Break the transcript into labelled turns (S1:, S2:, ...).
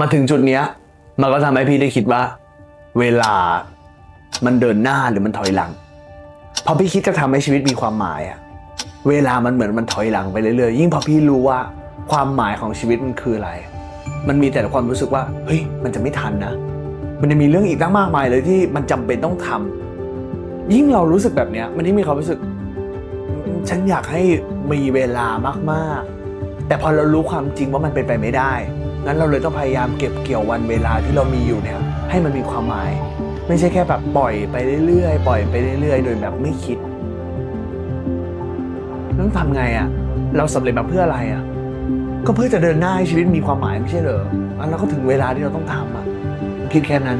S1: มาถึงจุดเนี้ย มันก็ทำให้พี่ได้คิดว่า เวลามันเดินหน้าหรือมันถอยหลัง พอพี่คิดจะทำให้ชีวิตมีความหมายอะเวลามันเหมือนมันถอยหลังไปเรื่อยๆ ยิ่งพอพี่รู้ว่าความหมายของชีวิตมันคืออะไร มันมีแต่ความรู้สึกว่า เฮ้ย มันจะไม่ทันนะ มันจะมีเรื่องอีกตั้งมากมายเลยที่มันจำเป็นต้องทำยิ่งเรารู้สึกแบบเนี้ย มันยิ่งมีความรู้สึก ฉันอยากให้มีเวลามากๆ แต่พอเรารู้ความจริงว่ามันเป็นไปไม่ได้ งั้นเราเลยต้องพยายามเก็บเกี่ยววันเวลาที่เรามีอยู่เนี่ยให้มันมีความหมาย ไม่ใช่แค่แบบปล่อยไปเรื่อยๆ ปล่อยไปเรื่อยๆ โดยแบบไม่คิดต้องทำไงอะ่ะ เราสำเร็จมาเพื่ออะไรอะ่ะ ก็เพื่อจะเดินหน้าให้ชีวิตมีความหมายไม่ใช่เหรออันแล้วก็ถึงเวลาที่เราต้องทำอะ คิดแค่นั้น